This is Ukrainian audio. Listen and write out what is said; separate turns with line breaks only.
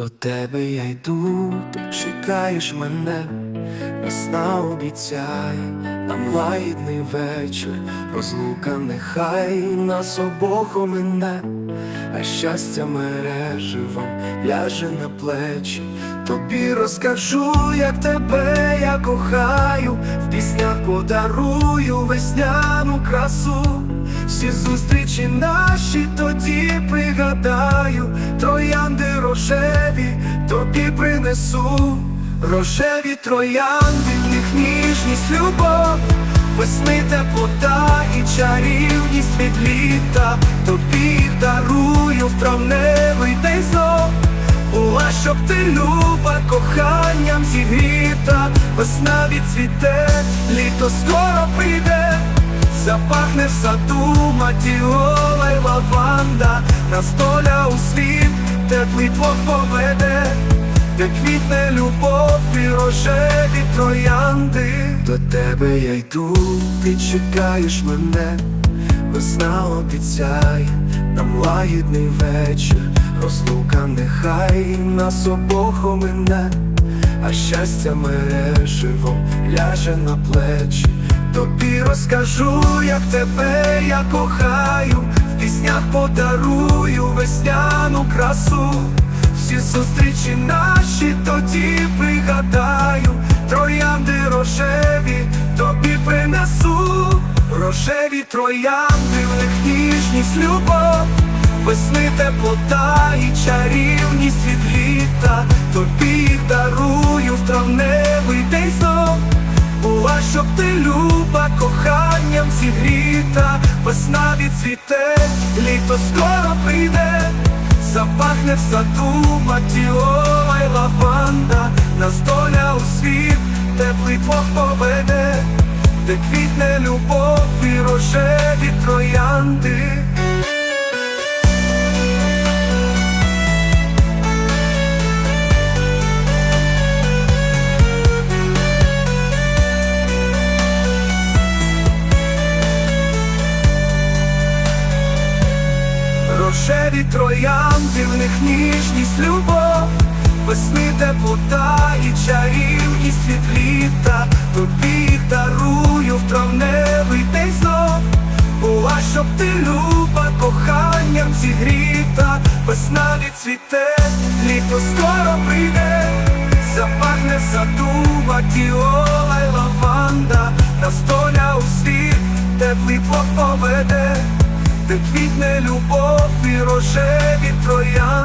До тебе я йду, ти чекаєш мене, весна обіцяє, нам лагідний вечір, розлука нехай нас обох омине, а щастя мереживом ляже на плечі. Тобі розкажу, як тебе я кохаю, в піснях подарую весняну красу. Всі зустрічі наші тоді пригадаю, принесу, рожеві троянди, в них ніжність, любов, весни теплота і чарівність від літа, тобі дарую в травневий день знов. Була, щоб ти люба коханням зігріта, весна відцвіте, літо скоро прийде. Запахне в саду матіола й лаванда, на столя у світ теплий двох поведе, де квітне любов і рожеві троянди. До тебе я йду, ти чекаєш мене, весна обіцяє, нам лагідний вечір, розлука нехай нас обох омине, а щастя мереживом ляже на плечі. Тобі розкажу, як тебе я кохаю, в піснях подарую весняну красу. Всі зустрічі наші тоді пригадаю, троянди рожеві? Тобі принесу, рожеві троянди, в них ніжність, любов, весни теплота і чарівність від літа, тобі їх дарую в травневий день знов. Була, щоб ти люба коханням зігріта, весна відцвіте, літо скоро прийде, запахне в саду матіола й лаванда, нас доля у світ, теплий двох поведе, де квітне любов і рожеві троянди. Рожеві троянди, в них ніжність, любов, весни теплота і чарівність від літа, тобі дарую в травневий день знов. Була, щоб ти люба коханням зігріта, весна відцвіте, літо скоро прийде, запахне в саду й лаванда, на столя у світ, теплий двох поведе де квітне любов і рожеві троянди.